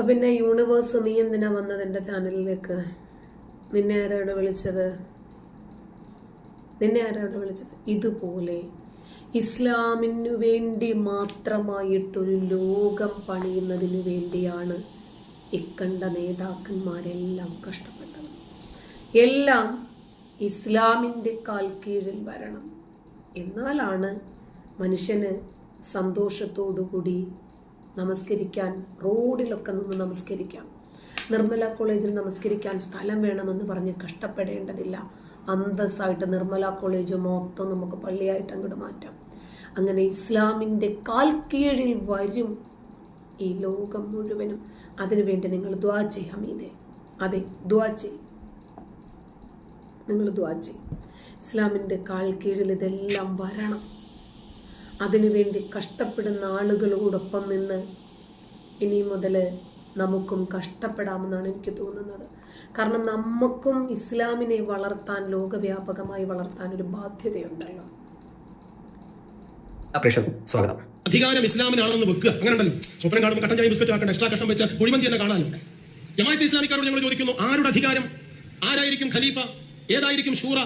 അപ്പൊ പിന്നെ യൂണിവേഴ്സ് നീ എന്തിനാ വന്നത് എന്റെ ചാനലിലേക്ക്? നിന്നെ ആരോട് വിളിച്ചത്? നിന്നെ ആരോട് വിളിച്ചത്? ഇതുപോലെ ഇസ്ലാമിനു വേണ്ടി മാത്രമായിട്ടൊരു ലോകം പണിയുന്നതിനു വേണ്ടിയാണ് ഇക്കണ്ട നേതാക്കന്മാരെല്ലാം കഷ്ടപ്പെട്ടത്. എല്ലാം ഇസ്ലാമിന്റെ കാൽ കീഴിൽ വരണം. എന്നാലാണ് മനുഷ്യന് സന്തോഷത്തോടുകൂടി നമസ്കരിക്കാൻ റോഡിലൊക്കെ നിന്ന് നമസ്കരിക്കാം. നിർമ്മല കോളേജിൽ നമസ്കരിക്കാൻ സ്ഥലം വേണമെന്ന് പറഞ്ഞ് കഷ്ടപ്പെടേണ്ടതില്ല. അന്തസ്സായിട്ട് നിർമ്മല കോളേജ് മൊത്തം നമുക്ക് പള്ളിയായിട്ട് അങ്ങോട്ട് മാറ്റാം. അങ്ങനെ ഇസ്ലാമിന്റെ കാൽക്കീഴിൽ കീഴിൽ വരും ഈ ലോകം മുഴുവനും. അതിനുവേണ്ടി നിങ്ങൾ ദ്വാ ചെയ് ഹമീദെ. അതെ ദ്വാ ചെയ് നിങ്ങൾ ദ്വാ ചെയ് ഇസ്ലാമിന്റെ കാൽക്കീഴിൽ കീഴിൽ ഇതെല്ലാം വരണം. അതിനുവേണ്ടി കഷ്ടപ്പെടുന്ന ആളുകളോടൊപ്പം നിന്ന് ഇനി മുതൽ നമുക്കും കഷ്ടപ്പെടാമെന്നാണ് എനിക്ക് തോന്നുന്നത്. കാരണം നമുക്കും ഇസ്ലാമിനെ വളർത്താൻ ലോകവ്യാപകമായി വളർത്താൻ ഒരു ബാധ്യതയുണ്ടല്ലോ. സ്വാഗതം. അധികാരം ഇസ്ലാമിനാണെന്ന് വെക്കുക. അങ്ങനെ ഉണ്ടല്ലോ സ്വപ്നം കാണുമ്പോൾ കട്ടൻ ചായ ബിസ്ക്കറ്റ് ആക്കണ്ട എക്സ്ട്രാ കഷ്ടം വെച്ച കുഴിമന്തി തന്നെ കാണാനോ ജമാഅത്തെ ഇസ്ലാമിക്കാരോട് ഞങ്ങൾ ചോദിക്കുന്നു ആരുടെ അധികാരം? ആരായിരിക്കും ഖലീഫ? ഏതായിരിക്കും ഷൂറ?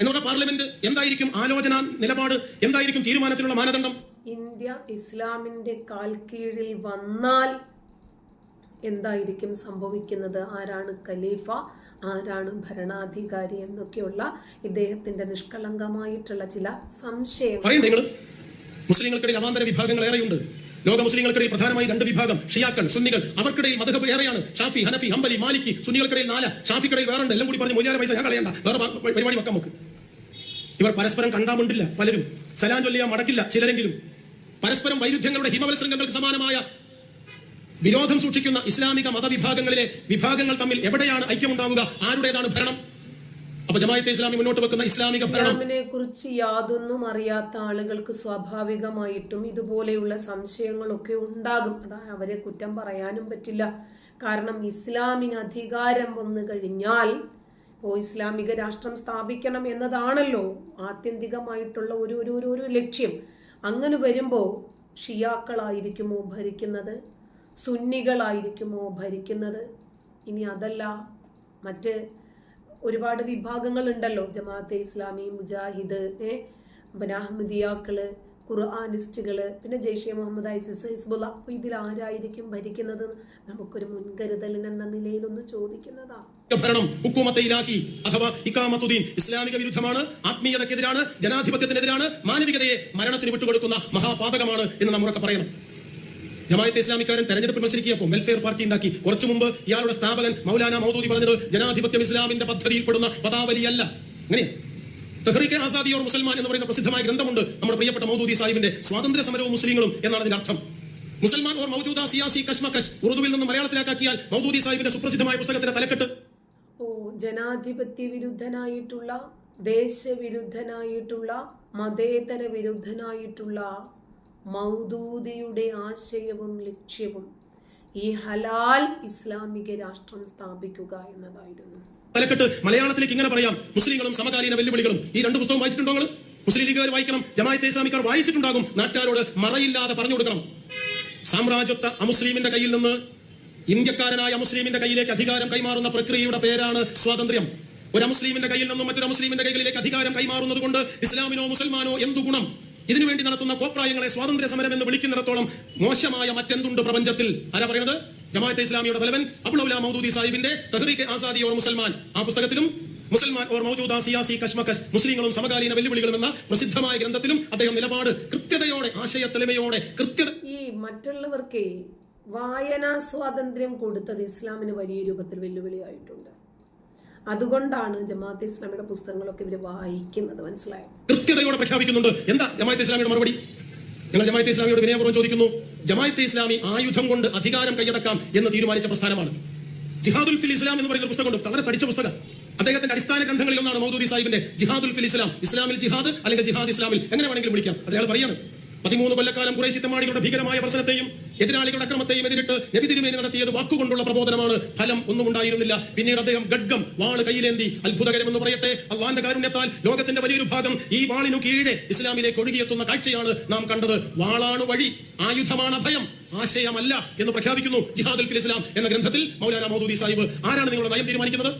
എന്നുള്ള പാർലമെന്റ് എന്തായിരിക്കും ആലോചന നിലപാട് എന്തായിരിക്കും തീരുമാനത്തിനുള്ള മാനദണ്ഡം? ഇന്ത്യ ഇസ്ലാമിന്റെ കാൽക്കീഴിൽ കീഴിൽ വന്നാൽ എന്തായിരിക്കും സംഭവിക്കുന്നത്? ആരാണ് ഖലീഫ ആരാണ് ഭരണാധികാരി എന്നൊക്കെയുള്ള ഇദ്ദേഹത്തിന്റെ നിഷ്കളങ്കമായിട്ടുള്ള ചില സംശയം മുസ്ലിങ്ങൾക്കിടയിൽ അവാന്തര വിഭാഗങ്ങൾ ഏറെയുണ്ട്. ലോക മുസ്ലിങ്ങൾക്കിടയിൽ പ്രധാനമായി രണ്ട് വിഭാഗം ഷിയാക്കൾ സുന്നികൾ. അവർക്കിടയിൽ മതഹബ് ഏറെയാണ്. ഷാഫി ഹനഫി ഹംബലി മാലിക്കി സുന്നികൾക്കിടയിൽ നാല്. ഷാഫിക്കിടയിൽ വേറെ ഉണ്ട് എല്ലാം കൂടി പറഞ്ഞ് മൊയ്യാര പൈസ ഞാൻ കളയണ്ട. വേറെ പരിപാടി വെക്കാം നമുക്ക്. ഇവർ പരസ്പരം കണ്ടാമുണ്ടില്ല പലരും. സലാം ചൊല്ലിയ മടക്കില്ല ചിലരെങ്കിലും. പരസ്പരം വൈരുദ്ധ്യങ്ങളുടെ ഹിമവത്സരങ്ങൾക്ക് സമാനമായ വിരോധം സൂക്ഷിക്കുന്ന ഇസ്ലാമിക മതവിഭാഗങ്ങളിലെ വിഭാഗങ്ങൾ തമ്മിൽ എവിടെയാണ് ഐക്യമുണ്ടാവുക? ആരുടേതാണ് ഭരണം? അപ്പൊ ജമാഅത്തെ ഇസ്ലാമി മുന്നോട്ട് വെക്കുന്ന ഇസ്ലാമിക ഭരണം. കുറിച്ച് യാതൊന്നും അറിയാത്ത ആളുകൾക്ക് സ്വാഭാവികമായിട്ടും ഇതുപോലെയുള്ള സംശയങ്ങളൊക്കെ ഉണ്ടാകും. അതാ അവരെ കുറ്റം പറയാനും പറ്റില്ല. കാരണം ഇസ്ലാമിന് അധികാരം വന്നു കഴിഞ്ഞാൽ ഇപ്പോൾ ഇസ്ലാമിക രാഷ്ട്രം സ്ഥാപിക്കണം എന്നതാണല്ലോ ആത്യന്തികമായിട്ടുള്ള ഒരു ഒരു ഒരു ലക്ഷ്യം. അങ്ങനെ വരുമ്പോൾ ഷിയാക്കളായിരിക്കുമോ ഭരിക്കുന്നത്? സുന്നികളായിരിക്കുമോ ഭരിക്കുന്നത്? ഇനി അതല്ല മറ്റ് ഒരുപാട് വിഭാഗങ്ങളുണ്ടല്ലോ. ജമാഅത്തെ ഇസ്ലാമി മുജാഹിദ് ഏ പിന്നെ ഖുർആാനിസ്റ്റുകൾ പിന്നെ ജെയ്ഷെ മുഹമ്മദ് ഐസിസ് ഹിസ്ബുല്ല അപ്പൊ ഇതിൽ ആരായിരിക്കും ഭരിക്കുന്നത് നമുക്കൊരു മുൻകരുതലിനെന്ന നിലയിലൊന്ന് ചോദിക്കുന്നതാ. ഭരണം ഹുക്കൂമത്തെ ഇലാഹി അഥവാ ഇക്കാമത്തുദ്ദീൻ ഇസ്ലാമിക വിരുദ്ധമാണ് ആത്മീയതക്കെതിരാണ് ജനാധിപത്യത്തിനെതിരാണ് മാനവികതയെ മരണത്തിന് വിട്ടുകൊടുക്കുന്ന മഹാപാതകമാണ് എന്ന് നമ്മൊക്കെ പറയണം. ജമായത്തെ ഇസ്ലാമിക്കാരൻ തെരഞ്ഞെടുപ്പിൽ മത്സരിക്കുകയപ്പോൾ വെൽഫെയർ പാർട്ടി ഉണ്ടാക്കി. കുറച്ചു മുമ്പ് ഇയാളുടെ സ്ഥാപകൻ മൗലാന മൗദൂദി പറഞ്ഞത് ജനാധിപത്യം ഇസ്ലാമിന്റെ പദ്ധതിയിൽപ്പെടുന്ന പദാവലിയല്ല. അങ്ങനെയാ തെഹ്രീക്കെ ആസാദി ഓർ മുസൽമാൻ എന്ന് പറയുന്ന പ്രസിദ്ധമായ ഗ്രന്ഥമുണ്ട്. നമ്മുടെ പ്രിയപ്പെട്ട മൗദൂദി സാഹിബിന്റെ സ്വാതന്ത്ര്യ സമരവും മുസ്ലിങ്ങളും എന്നാണ് അതിന്റെ അർത്ഥം. മുസൽമാൻ ഓർ മൗജൂദ സിയാസി കശ്മകശ് ഉറുദുവിൽ നിന്ന് മലയാളത്തിലാക്കിയാൽ മൗദൂദി സാഹിബിന്റെ സുപ്രസിദ്ധമായ പുസ്തകത്തിന്റെ തലക്കെട്ട്. ഓ ജനാധിപത്യ വിരുദ്ധനായിട്ടുള്ള ദേശവിരുദ്ധനായിട്ടുള്ള മതേതര വിരുദ്ധനായിട്ടുള്ള മൗദൂദിയുടെ ആശയവും ലക്ഷ്യവും ഈ ഹലാൽ ഇസ്ലാമിക രാഷ്ട്രം സ്ഥാപിക്കുക എന്നതായിരുന്നു. തലക്കെട്ട് മലയാളത്തിലേക്ക് ഇങ്ങനെ പറയാം. മുസ്ലിങ്ങളും സമകാലീന വെല്ലുവിളികളും ഈ രണ്ട് പുസ്തകം വായിച്ചിട്ടുണ്ടോ മുസ്ലിം ലീഗുകാർ വായിക്കണം ജമാഅത്തെ ഇസ്ലാമിക്കാർ വായിച്ചിട്ടുണ്ടാകും. നാട്ടുകാരോട് മറയില്ലാതെ പറഞ്ഞു കൊടുക്കണം. സാമ്രാജ്യത്വ അമുസ്ലിമിന്റെ കയ്യിൽ നിന്ന് ഇന്ത്യക്കാരനായ മുസ്ലിമിന്റെ കയ്യിലേക്ക് അധികാരം കൈമാറുന്ന പ്രക്രിയയുടെ പേരാണ് സ്വാതന്ത്ര്യം. ഒരു മുസ്ലിമിന്റെ കയ്യിൽ നിന്നും മറ്റൊരു മുസ്ലിമിന്റെ കൈകളിലേക്ക് അധികാരം കൈമാറുന്നത് കൊണ്ട് ഇസ്ലാമിനോ മുസൽമാനോ എന്തു ഗുണം? ഇതിനുവേണ്ടി നടത്തുന്ന കോപ്രായങ്ങളെ സ്വാതന്ത്ര്യ സമരം എന്ന് വിളിക്കുന്നിടത്തോളം മോശമായ മറ്റെന്തുണ്ട് പ്രപഞ്ചത്തിൽ? ആരാ പറയുന്നത് ജമാഅത്തെ ഇസ്ലാമിയുടെ തലവൻ അബുളൗല മൗദൂദി സാഹിബിന്റെ തഹ്രീഖ് ആസാദി ഓർ മുസൽമാൻ. ആ പുസ്തകത്തിലും മുസൽമാൻ ഓർ മൗജൂദ സിയാസി കശ്മകശ് മുസ്ലിങ്ങളും സമകാലീന വെല്ലുവിളികളും എന്ന പ്രസിദ്ധമായ ഗ്രന്ഥത്തിലും അദ്ദേഹം നിലപാട് കൃത്യതയോടെ ആശയ തലമയോടെ കൃത്യത ഈ മറ്റുള്ളവർക്ക് വായനാ സ്വാതന്ത്ര്യം കൊടുത്തത് ഇസ്ലാമിന് വലിയ രൂപത്തിൽ വെല്ലുവിളിയായിട്ടുണ്ട്. അതുകൊണ്ടാണ് ജമാഅത്ത് ഇസ്ലാമിയുടെ പുസ്തകങ്ങളൊക്കെ ഇവർ വായിക്കുന്നത് മനസ്സിലായി? കൃത്യതയോടെ പ്രഖ്യാപിക്കുന്നുണ്ട്. എന്താ ജമാഅത്തെ ഇസ്ലാമിയുടെ മറുപടി? ഞങ്ങൾ ജമാഅത്തെ ഇസ്ലാമിയോട് വിനയപൂർവം ചോദിക്കുന്നു. ജമാഅത്തെ ഇസ്ലാമി ആയുധം കൊണ്ട് അധികാരം കൈയടക്കാം എന്ന് തീരുമാനിച്ച പ്രസ്ഥാനമാണ്. ജിഹാദുൽ ഫിൽ ഇസ്ലാം എന്ന് പറയുന്ന പുസ്തകമുണ്ട് വളരെ തടിച്ച പുസ്തകം. അദ്ദേഹത്തിന്റെ അടിസ്ഥാന ഗ്രന്ഥങ്ങളിൽ ഒന്നാണ് മൗദൂദി സാഹിബിന്റെ ജിഹാദുൽ ഫിൽ ഇസ്ലാം. ഇസ്ലാമിൽ ജിഹാദ് അല്ലെങ്കിൽ ജിഹാദ് ഇസ്ലാമിൽ. എങ്ങനെ വേണമെങ്കിലും വിളിക്കാം. അയാൾ പറയാണ്. പതിമൂന്ന് കൊല്ലക്കാലം കുറേ ഭീകരമായ പ്രശ്നത്തെയും എതിരാളികളുടെ അക്രമത്തെയും എതിരിട്ട് നബി തിരുമേനി നടത്തിയത് വാക്കുകൊണ്ടുള്ള പ്രബോധനമാണ്. ഫലം ഒന്നും ഉണ്ടായിരുന്നില്ല. പിന്നീട് അദ്ദേഹം ഗഡ്ഗം വാൾ കയ്യിലേന്തി. അത്ഭുതകരമെന്ന് പറയട്ടെ അള്ളാന്റെ കാരുണ്യത്താൽ ലോകത്തിന്റെ വലിയൊരു ഭാഗം ഈ വാളിനു കീഴെ ഇസ്ലാമിലേക്ക് ഒഴുകിയെത്തുന്ന കാഴ്ചയാണ് നാം കണ്ടത്. വാളാണ് വഴി ആയുധമാണ് ഭയം ആശയമല്ല എന്ന് പ്രഖ്യാപിക്കുന്നു ജിഹാദുൽ ഫിൽ ഇസ്ലാം എന്ന ഗ്രന്ഥത്തിൽ മൗലാന മൗദൂദി സാഹിബ്. ആരാണ് നിങ്ങളുടെ നയം തീരുമാനിക്കുന്നത്?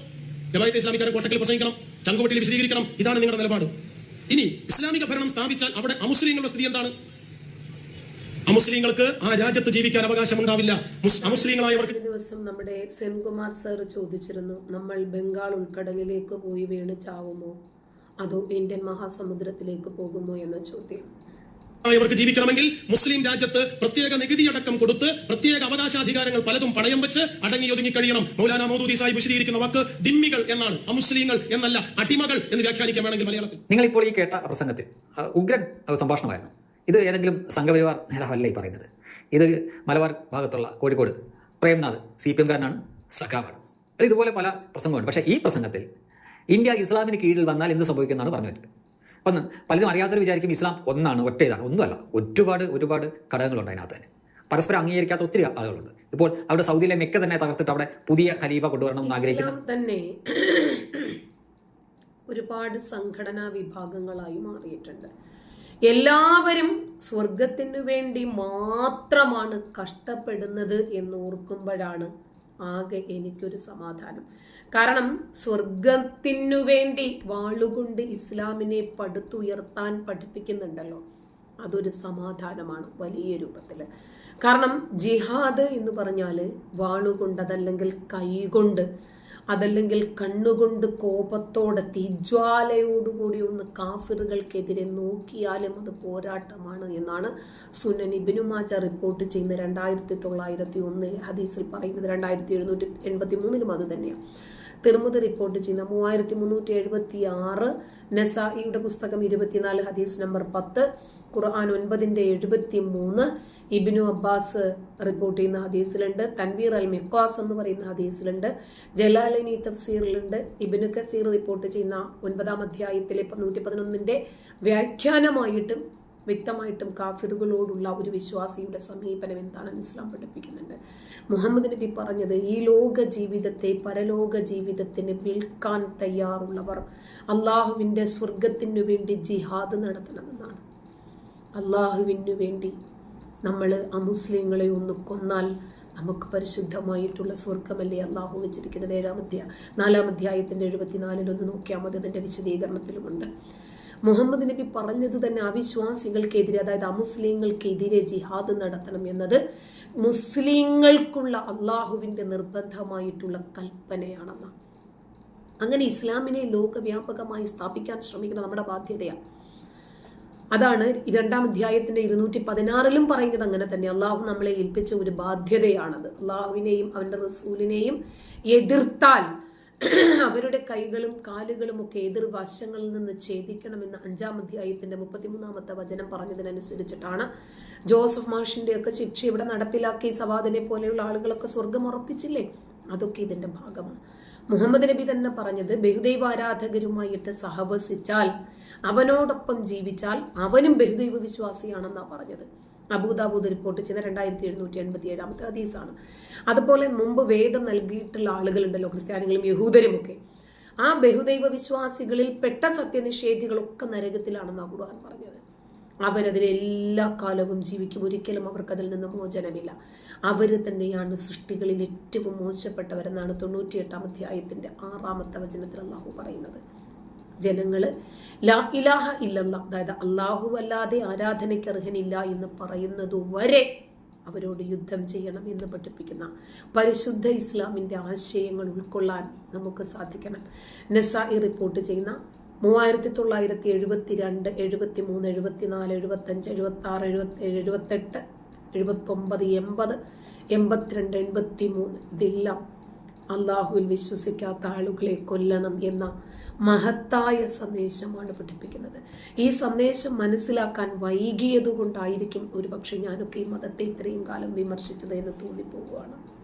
ജമായത്തെ ഇസ്ലാമിക്കാരെ കോട്ടക്കൽ പ്രസംഗിക്കണം ചങ്കുവട്ടിയിൽ വിശദീകരിക്കണം. ഇതാണ് നിങ്ങളുടെ നിലപാട്. ഇനി ഇസ്ലാമിക ഭരണം സ്ഥാപിച്ചാൽ അവിടെ അമുസ്ലിങ്ങളുടെ സ്ഥിതി എന്താണ്? അമുസ്ലിങ്ങൾക്ക് ആ രാജ്യത്ത് ജീവിക്കാൻ അവകാശം ഉണ്ടാവില്ല അമുസ്ലിങ്ങളായവർക്ക് ദിവസം നമ്മുടെ സെൻകുമാർ സർ ചോദിച്ചിരുന്നു നമ്മൾ ബംഗാൾ ഉൾക്കടലിലേക്ക് പോയി വീണ് ചാവുമോ? അതോ ഇന്ത്യൻ മഹാസമുദ്രത്തിലേക്ക് പോകുമോ? എന്ന ചോദ്യം. ആയവർക്ക് ജീവിക്കണമെങ്കിൽ മുസ്ലിം രാജ്യത്ത് പ്രത്യേക നികുതിയടക്കം കൊടുത്ത് പ്രത്യേക അവകാശാധികാരങ്ങൾ പലതും പണയം വെച്ച് അടങ്ങി ഒതുങ്ങി കഴിയണം. മൗലാന മോദൂദി സാഹിബ് വിശദീകരിക്കുന്ന വാക്ക് ദിമ്മികൾ എന്നാണ്. അമുസ്ലിങ്ങൾ എന്നല്ല അടിമകൾ എന്ന് വ്യാഖ്യാനിക്കാൻ വേണമെങ്കിൽ മലയാളത്തിൽ. നിങ്ങൾ ഇപ്പോൾ ഈ കേട്ട പ്രസംഗത്തിൽ ഉഗ്രൻ സംഭാഷണമായിരുന്നു. ഇത് ഏതെങ്കിലും സംഘപരിവാർ നേതാവല്ല ഈ പറയുന്നത്? ഇത് മലബാർ ഭാഗത്തുള്ള കോഴിക്കോട് പ്രേംനാഥ് സി പി എംകാരനാണ് സഖാവാണ്. ഇതുപോലെ പല പ്രസംഗമുണ്ട്. പക്ഷേ ഈ പ്രസംഗത്തിൽ ഇന്ത്യ ഇസ്ലാമിന് കീഴിൽ വന്നാൽ എന്ത് സംഭവിക്കുമെന്നാണ് പറഞ്ഞു വെച്ചത്. അപ്പം പലരും അറിയാത്തവർ വിചാരിക്കും ഇസ്ലാം ഒന്നാണ് ഒറ്റ ഇതാണ് ഒന്നുമല്ല ഒരുപാട് ഒരുപാട് ഘടകങ്ങളുണ്ട് അതിനകത്ത് തന്നെ. പരസ്പരം അംഗീകരിക്കാത്ത ഒത്തിരി ആളുകളുണ്ട്. ഇപ്പോൾ അവിടെ സൗദിയിലെ മെക്ക തന്നെ തകർത്തിട്ട് അവിടെ പുതിയ ഖലീഫ കൊണ്ടുവരണം എന്ന് ആഗ്രഹിക്കുന്നു തന്നെ ഒരുപാട് സംഘടനാ വിഭാഗങ്ങളായി മാറിയിട്ടുണ്ട്. എല്ലാവരും സ്വർഗത്തിനു വേണ്ടി മാത്രമാണ് കഷ്ടപ്പെടുന്നത് എന്ന് ഓർക്കുമ്പോഴാണ് ആകെ എനിക്കൊരു സമാധാനം. കാരണം സ്വർഗത്തിനു വേണ്ടി വാളുകൊണ്ട് ഇസ്ലാമിനെ പടുത്തുയർത്താൻ പഠിപ്പിക്കുന്നുണ്ടല്ലോ. അതൊരു സമാധാനമാണ് വലിയ രൂപത്തിൽ കാരണം ജിഹാദ് എന്ന് പറഞ്ഞാൽ വാളുകൊണ്ട് അതല്ലെങ്കിൽ കൈകൊണ്ട് അതല്ലെങ്കിൽ കണ്ണുകൊണ്ട് കോപത്തോടെ തീജ്വാലയോടുകൂടി ഒന്ന് കാഫിറുകൾക്കെതിരെ നോക്കിയാലും അത് പോരാട്ടമാണ് എന്നാണ് സുനൻ ഇബിനുമാജ റിപ്പോർട്ട് ചെയ്യുന്ന രണ്ടായിരത്തി തൊള്ളായിരത്തി ഒന്നിൽ ഹദീസിൽ പറയുന്നത് രണ്ടായിരത്തി എഴുന്നൂറ്റി എൺപത്തി മൂന്നിലും അത് തന്നെയാണ്. തിരുമുതി റിപ്പോർട്ട് ചെയ്യുന്ന മൂവായിരത്തി മുന്നൂറ്റി എഴുപത്തി ആറ് നസായിയുടെ പുസ്തകം ഇരുപത്തിനാല് ഹദീസ് നമ്പർ പത്ത് ഖുർആൻ ഒൻപതിന്റെ എഴുപത്തി മൂന്ന് ഇബിനു അബ്ബാസ് റിപ്പോർട്ട് ചെയ്യുന്ന ഹദീസിലുണ്ട് തൻവീർ അൽ മിക്വാസ് എന്ന് പറയുന്ന ഹദീസിലുണ്ട് ജലാലിനി തഫ്സീറിലുണ്ട് ഇബിനു കസീർ റിപ്പോർട്ട് ചെയ്യുന്ന ഒൻപതാം അധ്യായത്തിലെ നൂറ്റി പതിനൊന്നിന്റെ വ്യാഖ്യാനമായിട്ടും വ്യക്തമായിട്ടും കാഫിറുകളോടുള്ള ഒരു വിശ്വാസിയുടെ സമീപനം എന്താണെന്ന് ഇസ്ലാം പഠിപ്പിക്കുന്നുണ്ട്. മുഹമ്മദ് നബി പറഞ്ഞത് ഈ ലോക ജീവിതത്തെ പരലോക ജീവിതത്തിന് വിൽക്കാൻ തയ്യാറുള്ളവർ അള്ളാഹുവിന്റെ സ്വർഗത്തിനു വേണ്ടി ജിഹാദ് നടത്തണമെന്നാണ്. അള്ളാഹുവിനു വേണ്ടി നമ്മൾ അമുസ്ലിങ്ങളെ ഒന്ന് കൊന്നാൽ നമുക്ക് പരിശുദ്ധമായിട്ടുള്ള സ്വർഗമല്ലേ അള്ളാഹു വെച്ചിരിക്കുന്നത്? ഏഴാം അധ്യായ നാലാം അധ്യായത്തിന്റെ എഴുപത്തിനാലിലൊന്ന് നോക്കിയാൽ മതി അതിന്റെ വിശദീകരണത്തിലുമുണ്ട്. മുഹമ്മദ് നബി പറഞ്ഞത് തന്നെ അവിശ്വാസികൾക്കെതിരെ അതായത് അമുസ്ലിങ്ങൾക്കെതിരെ ജിഹാദ് നടത്തണം എന്നത് മുസ്ലിങ്ങൾക്കുള്ള അള്ളാഹുവിന്റെ നിർബന്ധമായിട്ടുള്ള കൽപ്പനയാണെന്ന്. അങ്ങനെ ഇസ്ലാമിനെ ലോകവ്യാപകമായി സ്ഥാപിക്കാൻ ശ്രമിക്കുന്ന നമ്മുടെ ബാധ്യതയാണ് അതാണ് രണ്ടാം അധ്യായത്തിന്റെ ഇരുന്നൂറ്റി പതിനാറിലും പറയുന്നത് അങ്ങനെ തന്നെ. അള്ളാഹു നമ്മളെ ഏൽപ്പിച്ച ഒരു ബാധ്യതയാണത്. അള്ളാഹുവിനെയും അവന്റെ റസൂലിനെയും എതിർത്താൽ അവരുടെ കൈകളും കാലുകളും ഒക്കെ എതിർവശങ്ങളിൽ നിന്ന് ഛേദിക്കണമെന്ന് അഞ്ചാം അധ്യായത്തിന്റെ മുപ്പത്തിമൂന്നാമത്തെ വചനം പറഞ്ഞതിനനുസരിച്ചിട്ടാണ് ജോസഫ് മാഷിന്റെ ഒക്കെ ശിക്ഷ ഇവിടെ നടപ്പിലാക്കി. സവാദിനെ പോലെയുള്ള ആളുകളൊക്കെ സ്വർഗം ഉറപ്പിച്ചില്ലേ? അതൊക്കെ ഇതിന്റെ ഭാഗമാണ്. മുഹമ്മദ് നബി തന്നെ പറഞ്ഞത് ബഹുദൈവ ആരാധകരുമായിട്ട് സഹവസിച്ചാൽ അവനോടൊപ്പം ജീവിച്ചാൽ അവനും ബഹുദൈവ വിശ്വാസിയാണെന്നാണ് പറഞ്ഞത്. അബൂദാബൂദ് റിപ്പോർട്ട് ചെയ്ത രണ്ടായിരത്തി എഴുന്നൂറ്റി എൺപത്തി ഏഴാമത്തെ ഹദീസാണ്. അതുപോലെ മുമ്പ് വേദം നൽകിയിട്ടുള്ള ആളുകളുണ്ടല്ലോ ക്രിസ്ത്യാനികളും യഹൂദരുമൊക്കെ. ആ ബഹുദൈവ വിശ്വാസികളിൽ പെട്ട സത്യനിഷേധികളൊക്കെ നരകത്തിലാണെന്നാണ് ഖുർആൻ പറഞ്ഞത്. അവരതിൽ എല്ലാ കാലവും ജീവിക്കും. ഒരിക്കലും അവർക്കതിൽ നിന്ന് മോചനമില്ല. അവർ തന്നെയാണ് സൃഷ്ടികളിൽ ഏറ്റവും മോശപ്പെട്ടവരെന്നാണ് തൊണ്ണൂറ്റിയെട്ടാം അധ്യായത്തിന്റെ ആറാമത്തെ വചനത്തിൽ അള്ളാഹു പറയുന്നത്. ജനങ്ങൾ ലാ ഇലാഹ ഇല്ലെന്ന അതായത് അള്ളാഹു അല്ലാതെ ആരാധനയ്ക്ക് അർഹനില്ല എന്ന് പറയുന്നത് വരെ അവരോട് യുദ്ധം ചെയ്യണം എന്ന് പഠിപ്പിക്കുന്ന പരിശുദ്ധ ഇസ്ലാമിന്റെ ആശയങ്ങൾ ഉൾക്കൊള്ളാൻ നമുക്ക് സാധിക്കണം. നസായി റിപ്പോർട്ട് ചെയ്യുന്ന മൂവായിരത്തി തൊള്ളായിരത്തി എഴുപത്തി രണ്ട് എഴുപത്തി മൂന്ന് എഴുപത്തിനാല് എഴുപത്തഞ്ച് എഴുപത്തി ആറ് എഴുപത്തി ഏഴ് എഴുപത്തെട്ട് എഴുപത്തൊമ്പത് എൺപത് എൺപത്തിരണ്ട് എൺപത്തി മൂന്ന് ഇതെല്ലാം അള്ളാഹുവിൽ വിശ്വസിക്കാത്ത ആളുകളെ കൊല്ലണം എന്ന മഹത്തായ സന്ദേശമാണ് പഠിപ്പിക്കുന്നത്. ഈ സന്ദേശം മനസ്സിലാക്കാൻ വൈകിയതുകൊണ്ടായിരിക്കും ഒരുപക്ഷെ ഞാനൊക്കെ ഈ മതത്തെ ഇത്രയും കാലം വിമർശിച്ചത് എന്ന് തോന്നിപ്പോവുകയാണ്